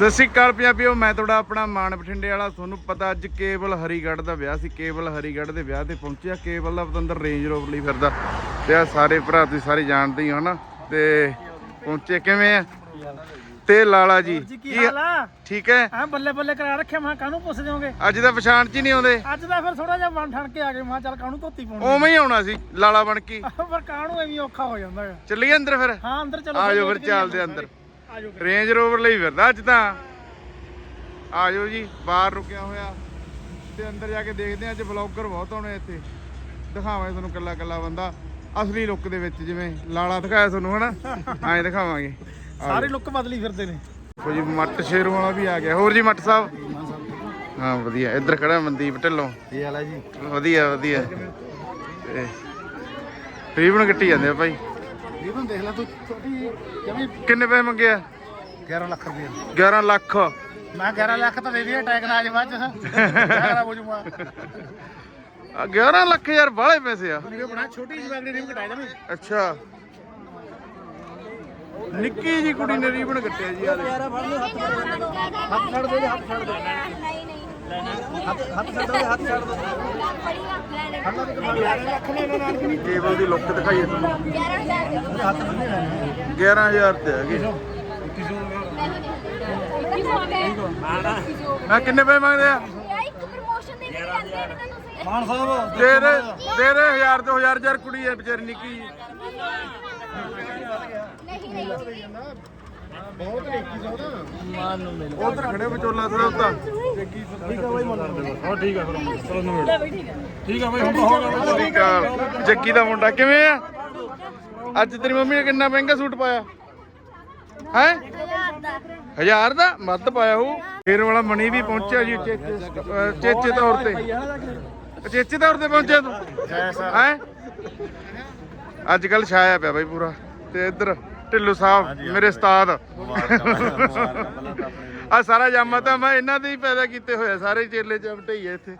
ਸਤਿ ਸ਼੍ਰੀ ਅਕਾਲ ਪੰਜਾਬੀਓ ਮੈਂ ਤੁਹਾਡਾ ਆਪਣਾ ਮਾਨ ਬਠਿੰਡੇ ਵਾਲਾ। ਤੁਹਾਨੂੰ ਪਤਾ ਅੱਜ ਕੇਵਲ ਹਰੀਗੜ੍ਹ ਦਾ ਵਿਆਹ ਸੀ। ਕੇਵਲ ਹਰੀਗੜ੍ਹ ਦੇ ਵਿਆਹ ਤੇ ਪਹੁੰਚਿਆ। ਕੇਵਲ ਦਾ ਪਤੰਦਰ ਰੇਂਜ ਰੋਵਰ ਲਈ ਫਿਰਦਾ। ਤੇ ਆ ਸਾਰੇ ਭਰਾ ਤੁਸੀਂ ਸਾਰੇ ਜਾਣਦੇ ਹੀ ਹੋ ਨਾ। ਤੇ ਪਹੁੰਚੇ ਕਿਵੇਂ ਆ? ਤੇ ਲਾਲਾ ਜੀ ਕੀ ਹਾਲ ਆ? ਠੀਕ ਹੈ? ਹਾਂ ਬੱਲੇ ਬੱਲੇ ਕਰਾ ਰੱਖਿਆ ਮੈਂ ਕਾਹਨੂੰ ਪੁੱਛ ਜਾਓਗੇ ਅੱਜ ਦਾ ਪਛਾਣ ਚ ਹੀ ਨਹੀਂ ਆਉਂਦੇ। ਅੱਜ ਤਾਂ ਫਿਰ ਥੋੜਾ ਜਿਹਾ ਬਣ ਠਣ ਕੇ ਆ ਗਏ ਮੈਂ ਚੱਲ ਕਾਹਨੂੰ ਧੋਤੀ ਪਾਉਣੀ ਉਵੇਂ ਹੀ ਆਉਣਾ ਸੀ ਲਾਲਾ ਬਣ ਕੇ। ਪਰ ਕਾਹਨੂੰ ਐਵੇਂ ਔਖਾ ਹੋ ਜਾਂਦਾ ਹੈ ਚੱਲੀਏ ਅੰਦਰ ਫਿਰ? ਹਾਂ ਅੰਦਰ ਚਲੋ ਆ ਜਾਓ ਫਿਰ ਚੱਲਦੇ ਅੰਦਰ। ਰੇਂਜ ਰੋਵਰ ਲਈ ਫਿਰਦਾ ਅੱਜ ਤਾਂ। ਆ ਜਾਓ ਜੀ ਬਾਹਰ ਰੁਕਿਆ ਹੋਇਆ। ਤੇ ਅੰਦਰ ਜਾ ਕੇ ਦੇਖਦੇ ਆ ਅੱਜ ਵਲੌਗਰ ਬਹੁਤ ਆਉਣੇ ਇੱਥੇ। ਦਿਖਾਵਾਂਗੇ ਤੁਹਾਨੂੰ ਕੱਲਾ ਕੱਲਾ ਬੰਦਾ। ਅਸਲੀ ਲੁੱਕ ਦੇ ਵਿੱਚ ਜਿਵੇਂ ਲਾਲਾ ਦਿਖਾਇਆ ਤੁਹਾਨੂੰ ਹਨਾ? ਐਂ ਦਿਖਾਵਾਂਗੇ। ਸਾਰੇ ਲੁੱਕ ਬਦਲੀ ਫਿਰਦੇ ਨੇ। ਦੇਖੋ ਜੀ ਮੱਟ ਸ਼ੇਰੂ ਵਾਲਾ ਵੀ ਆ ਗਿਆ। ਹੋਰ ਜੀ ਮੱਟ ਸਾਹਿਬ? ਹਾਂ ਵਧੀਆ। ਇੱਧਰ ਖੜਾ ਮਨਦੀਪ ਢਿੱਲੋਂ। ਕੀ ਹਾਲ ਜੀ। ਵਧੀਆ ਵਧੀਆ। ਤੇ ਰੀਬਨ ਕੱਟੀ ਜਾਂਦੇ ਆ ਭਾਈ। ਜੀਵਨ ਦੇਖ ਲੈ ਤੂੰ ਛੋਟੀ ਕਿਵੇਂ ਕਿੰਨੇ ਪੈਸੇ ਮੰਗੇ ਆ? 11 ਲੱਖ ਰੁਪਏ। 11 ਲੱਖ। ਮੈਂ 11 ਲੱਖ ਤਾਂ ਦੇ ਦਿਆ ਟੈਗ ਨਾਲ ਬਾਅਦ ਚ। ਬੋਝੂਗਾ ਆ 11 ਲੱਖ ਯਾਰ ਬਾਹਲੇ ਪੈਸੇ ਆ। ਇਹ ਬਣਾ ਛੋਟੀ ਜਿਹੀ ਬੈਗ ਨੇ ਘਟਾਇਆ ਜਾਵੇ। ਅੱਛਾ। ਨਿੱਕੀ ਜੀ ਕੁੜੀ ਨੇ ਰੀਬਨ ਕੱਟਿਆ ਜੀ ਆ ਹੱਥ ਛੱਡ ਦੇ ਹੱਥ ਛੱਡ ਦੇ। ਕੇਬਲ ਦੀ ਲੁੱਕ ਦਿਖਾਈਏ ਤੁਹਾਨੂੰ। 11000 ਤੇ ਹੈਗੇ। ਆ ਕਿੰਨੇ ਪੈਸੇ ਮੰਗਦੇ ਆ? ਯਾਰ ਇੱਕ ਮਾਨ ਸਾਹਿਬ ਦੇ ਦੇ 1000 ਤੋਂ 1000 ਯਾਰ ਕੁੜੀ ਹੈ ਵਿਚਾਰੀ ਨਿੱਕੀ ਨਹੀਂ ਨਹੀਂ ਬਹੁਤ ਲੇਕੀ ਸੌਦਾ ਮਾਨ ਨੂੰ ਮਿਲ ਉਧਰ ਖੜੇ ਵਿਚੋਲਾ ਸਾਹਿਬ ਤਾਂ। ਠੀਕ ਆ ਬਾਈ ਮੰਨ ਹਾਂ ਠੀਕ ਆ ਫਿਰ। ਚਲੋ ਨੂੰ ਠੀਕ ਆ। ਬਾਈ ਹੁਣ ਹੋ ਗਿਆ ਸਤਿ ਸ਼੍ਰੀ ਅਕਾਲ ਜੱਗੀ ਦਾ ਮੁੰਡਾ ਕਿਵੇਂ ਆ? ਅੱਜ ਤੇਰੀ ਮੰਮੀ ਨੇ ਕਿੰਨਾ ਮਹਿੰਗਾ ਸੂਟ ਪਾਇਆ? ਹੈ? ਹਜ਼ਾਰ ਦਾ ਮੱਧ ਪਾਇਆ ਉਹ ਫੇਰ ਵਾਲਾ ਮਣੀ ਵੀ ਪਹੁੰਚਿਆ ਜੀ ਚੇਚੇ ਤੌਰ ਤੇ। ਚੇਚੇ ਤੌਰ ਤੇ ਪਹੁੰਚਿਆ ਤੂੰ? ਹੈ? ਅੱਜ ਕੱਲ ਛਾਇਆ ਪਿਆ ਬਾਈ ਪੂਰਾ। ਤੇ ਇੱਧਰ ਢਿੱਲੂ ਸਾਹਿਬ ਮੇਰੇ ਉਸਤਾਦ। ਆ ਸਾਰਾ ਜਾਮਾ ਤਾਂ ਮੈਂ ਇਹਨਾਂ ਦੇ ਹੀ ਪੈਦਾ ਕੀਤੇ ਹੋਇਆ ਸਾਰੇ ਚੇਲੇ ਚਮਟੇ ਹੀ ਆ ਇੱਥੇ।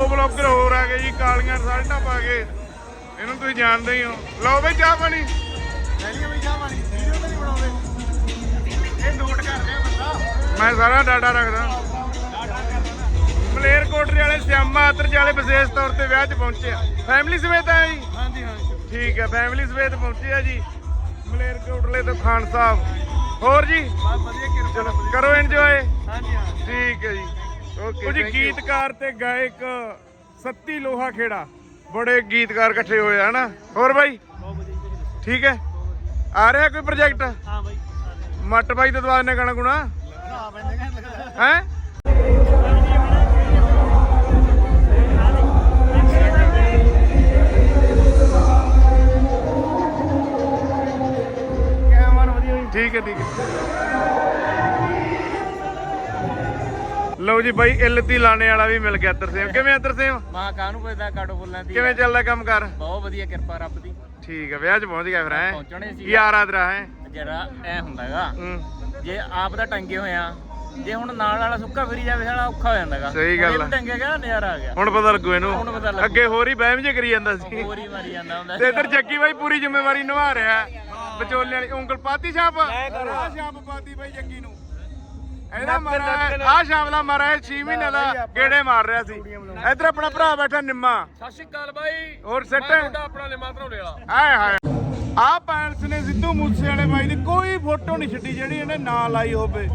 ਉਹ ਬਲੌਗਰ ਹੋਰ ਆ ਗਏ ਜੀ ਕਾਲੀਆਂ ਰਿਜ਼ਲਟਾਂ ਪਾ ਕੇ। ਇਹਨੂੰ ਤੁਸੀਂ ਜਾਣਦੇ ਹੀ ਹੋ। ਲਓ ਬਈ ਚਾਹ ਪਾਣੀ। ਮੈਂ ਸਾਰਾ ਡਾਟਾ ਰੱਖਦਾ। ਮਲੇਰ ਕੋਟਰੇ ਵਾਲੇ ਸਿਆਮਾ ਅਤਰਜ ਵਾਲੇ ਵਿਸ਼ੇਸ਼ ਤੌਰ ਤੇ ਵਿਆਹ 'ਚ ਪਹੁੰਚੇ ਆ। ਫੈਮਿਲੀ ਸਮੇਤ ਆ ਜੀ? ਹਾਂਜੀ ਹਾਂ ਠੀਕ ਹੈ ਫੈਮਿਲੀ ਸਮੇਤ ਪਹੁੰਚੇ ਆ ਜੀ। ਮਲੇਰ ਕੋਟਲੇ ਤੋਂ ਖਾਨ ਸਾਹਿਬ। ਹੋਰ ਜੀ? ਵਧੀਆ ਕਿਰਪਾ ਕਰੋ ਇੰਜੋਏ ਹਾਂਜੀ ਹਾਂ। ਠੀਕ ਹੈ ਜੀ। ਓਕੇ ਜੀ ਗੀਤਕਾਰ ਤੇ ਗਾਇਕ ਸੱਤੀ ਲੋਹਾ ਖੇੜਾ। ਬੜੇ ਗੀਤਕਾਰ ਇਕੱਠੇ ਹੋਏ ਆ ਹਨਾ? ਹੋਰ ਬਾਈ? ਠੀਕ ਹੈ। ਆ ਰਿਹਾ ਕੋਈ ਪ੍ਰੋਜੈਕਟ ਹਾਂ ਬਾਈ। ਮੱਟ ਬਾਈ ਤੋਂ ਦਵਾ ਨੇ ਗਾਣਾ ਗੁਣਾ? ਹਾਂ? ਠੀਕ ਹੈ ਠੀਕ ਹੈ। ਲਓ ਜੀ ਬਾਈ ਇਲਤੀ ਲਾਣੇ ਵਾਲਾ ਵੀ ਮਿਲ ਗਿਆ ਤਰਸੇਮ ਕਿਵੇਂ ਆ ਤਰਸੇਮ ਮਾਂ ਕਾਹਨੂੰ ਪੈਦਾ ਕਾਟੋ ਫੁੱਲਾਂ ਦੀ ਕਿਵੇਂ ਚੱਲਦਾ ਕੰਮ ਕਰ? ਬਹੁਤ ਵਧੀਆ ਕਿਰਪਾ ਰੱਬ ਦੀ। ਠੀਕ ਹੈ ਵਿਆਹ 'ਚ ਪਹੁੰਚ ਗਿਆ ਫਿਰ ਹੈ? ਪਹੁੰਚਣੇ ਸੀ ਯਾਰ ਆਦਰਾ ਹੈ? ਜਿਹੜਾ ਐ ਹੁੰਦਾਗਾ ਹੂੰ। ਜੇ ਆਪ ਦਾ ਟੰਗੇ ਹੋਇਆ ਜੇ ਹੁਣ ਨਾਲ ਵਾਲਾ ਸੁੱਕਾ ਫਿਰੀ ਜਾਵੇ ਸਾਲਾ ਔਖਾ ਹੋ ਜਾਂਦਾਗਾ। ਸਹੀ ਗੱਲ ਆ। ਟੰਗੇ ਗਿਆ ਨਜ਼ਾਰਾ ਆ ਗਿਆ। ਹੁਣ ਪਤਾ ਲੱਗੂ ਇਹਨੂੰ। ਅੱਗੇ ਹੋਰ ਹੀ ਬਹਿਮ ਜੇ ਕਰੀ ਜਾਂਦਾ ਸੀ। ਹੋਰ ਹੀ ਮਾਰੀ ਜਾਂਦਾ ਹੁੰਦਾ। ਤੇ ਇੱਧਰ ਜੱਗੀ ਬਾਈ ਪੂਰੀ ਜ਼ਿੰਮੇਵਾਰੀ ਨਿਭਾ ਰਿਹਾ। ਵਿਚੋਲੇ ਵਾਲੀ ਉਂਗਲ ਪਾਤੀ ਛਾਪ। ਆਹ ਛਾਪ ਪਾਤੀ ਬਾਈ ਜੱਗੀ ਨੂੰ। ਇਹਦਾ ਮਾਰਾ ਆਹ ਛਾਪ ਦਾ ਮਾਰਾ 6 ਮਹੀਨੇ ਦਾ ਗੇੜੇ ਮਾਰ ਰਿਹਾ ਸੀ। ਇੱਧਰ ਆਪਣਾ ਭਰਾ ਬੈਠਾ ਨਿੰਮਾ। ਸਤਿ ਸ਼੍ਰੀ ਅਕਾਲ ਬਾਈ। ਹੋਰ ਸੈੱਟ ਆਪਣਾ ਲਿਮਾ ਧਰੋਲੇ ਵਾਲਾ। ਆਏ ਹਾਏ। ਆਹ ਪੈਲਸ ਨੇ ਸਿੱਧੂ ਮੂਸੇ ਵਾਲੇ ਬਾਈ ਦੀ ਕੋਈ ਫੋਟੋ ਨਹੀਂ ਛੱਡੀ ਜਿਹੜੀ ਇਹਨੇ ਨਾ ਲਾਈ ਹੋਵੇ।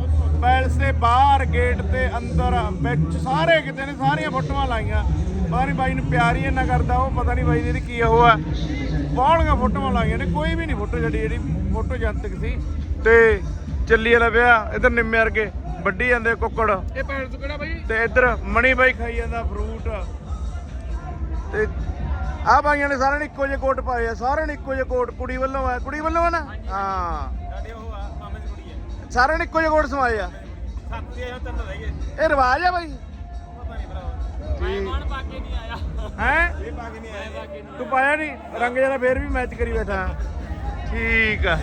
ਪੈਲਸ ਦੇ ਬਾਹਰ ਗੇਟ ਤੇ ਅੰਦਰ ਵਿੱਚ ਸਾਰੇ ਕਿਤੇ ਨੇ ਸਾਰੀਆਂ ਫੋਟੋਆਂ ਲਾਈਆਂ। ਪਤਾ ਨਹੀਂ ਬਾਈ ਨੂੰ ਪਿਆਰ ਹੀ ਇੰਨਾ ਕਰਦਾ ਉਹ ਪਤਾ ਨਹੀਂ ਬਾਈ ਦੀ ਇਹਦੀ ਕੀ ਉਹ ਆ। ਬਾਹਲੀਆਂ ਫੋਟੋਆਂ ਲਾਈਆਂ ਨੇ ਕੋਈ ਵੀ ਨਹੀਂ ਫੋਟੋ ਛੱਡੀ ਜਿਹੜੀ ਫੋਟੋ ਜਨਤਕ ਸੀ। ਤੇ ਚੱਲੀ ਵਾਲਾ ਵਿਆਹ ਇਧਰ ਨਿੰਮੇ ਵਰਗੇ ਵੱਢੀ ਜਾਂਦੇ ਕੁੱਕੜ। ਇਹ ਪੈਰ ਤੋਂ ਕਿਹੜਾ ਬਾਈ? ਤੇ ਇੱਧਰ ਮਣੀ ਬਾਈ ਖਾਈ ਜਾਂਦਾ ਫਰੂਟ ਤੇ ਆ ਬਾਈਆਂ ਨੇ ਸਾਰਿਆਂ ਨੇ ਇੱਕੋ ਜਿਹੇ ਕੋਟ ਪਾਏ ਆ ਸਾਰਿਆਂ ਨੇ ਇੱਕੋ ਜਿਹੇ ਕੋਟ ਕੁੜੀ ਵੱਲੋਂ ਆ ਕੁੜੀ ਵੱਲੋਂ ਆ ਨਾ? ਹਾਂ। ਸਾਡੇ ਉਹ ਆ ਮਾਮੇ ਦੀ ਕੁੜੀ ਹੈ ਸਾਰਿਆਂ ਨੇ ਇੱਕੋ ਜਿਹੇ ਕੋਟ ਸਵਾਏ ਆ। ਸੱਤ ਦੇ ਤਿੰਨ ਰਹਿ ਗਏ। ਇਹ ਰਿਵਾਜ ਆ ਬਾਈ? ਨਹੀਂ ਭਰਾ ਮਾਨ ਪਾ ਕੇ ਨਹੀਂ ਆਇਆ? ਹੈ? ਇਹ ਪਾ ਕੇ ਨਹੀਂ ਆਇਆ। ਤੂੰ ਪਾਇਆ ਨਹੀਂ? ਰੰਗ ਜਰਾ ਫੇਰ ਵੀ ਮੈਚ ਕਰੀ ਬੈਠਾ। ਠੀਕ ਆ।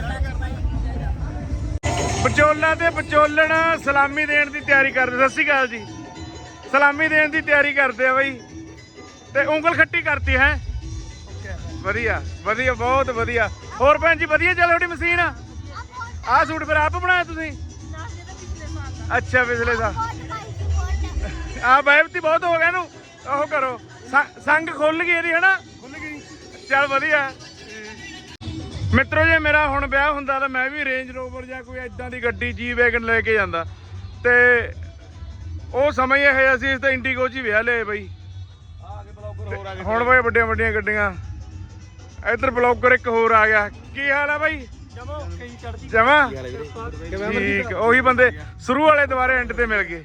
ਵਿਚੋਲਾ ਤੇ ਵਿਚੋਲਣ ਸਲਾਮੀ ਦੇਣ ਦੀ ਤਿਆਰੀ ਕਰਦੇ ਸਤਿ ਸ਼੍ਰੀ ਅਕਾਲ ਜੀ। ਸਲਾਮੀ ਦੇਣ ਦੀ ਤਿਆਰੀ ਕਰਦੇ ਆ ਬਾਈ। ਤੇ ਉਂਗਲ ਖੱਟੀ ਕਰਤੀ ਹੈ? ਵਧੀਆ ਵਧੀਆ ਬਹੁਤ ਵਧੀਆ। ਹੋਰ ਭੈਣ ਜੀ ਵਧੀਆ ਚੱਲ ਤੁਹਾਡੀ ਮਸ਼ੀਨ? ਆਹ ਸੂਟ ਫਿਰ ਆਪ ਬਣਾਇਆ ਤੁਸੀਂ? ਅੱਛਾ ਪਿਛਲੇ ਸਾਲ। ਆ ਬੈਬਤੀ ਬਹੁਤ ਹੋ ਗਿਆ ਇਹਨੂੰ। ਉਹ ਕਰੋ। ਸੰ- ਸੰਗ ਖੁੱਲ ਗਈ ਇਹਦੀ ਹਨਾ? ਖੁੱਲ ਗਈ। ਚੱਲ ਵਧੀਆ। ਮਿੱਤਰੋ ਜੇ ਮੇਰਾ ਹੁਣ ਵਿਆਹ ਹੁੰਦਾ ਤਾਂ ਮੈਂ ਵੀ ਰੇਂਜ ਰੋਵਰ ਜਾਂ ਕੋਈ ਐਦਾਂ ਦੀ ਗੱਡੀ ਜੀ ਵੈਗਨ ਲੈ ਕੇ ਜਾਂਦਾ। ਤੇ ਉਹ ਸਮਾਂ ਹੀ ਇਹ ਅਸੀਂ ਇਸ ਤਾਂ ਇੰਡੀਗੋ 'ਚ ਹੀ ਵਿਆਹ ਲਏ ਬਈ। ਆ ਕੇ ਬਲੌਗਰ ਹੋਰ ਆ ਗਏ। ਹੁਣ ਬਈ ਵੱਡੀਆਂ ਵੱਡੀਆਂ ਗੱਡੀਆਂ। ਇੱਧਰ ਬਲੌਗਰ ਇੱਕ ਹੋਰ ਆ ਗਿਆ। ਕੀ ਹਾਲ ਆ ਬਾਈ? ਜਮੋ ਕਈ ਚੜਦੀ ਜਮਾ? ਠੀਕ ਉਹੀ ਬੰਦੇ ਸ਼ੁਰੂ ਵਾਲੇ ਦੁਬਾਰੇ ਐਂਡ ਤੇ ਮਿਲ ਗਏ।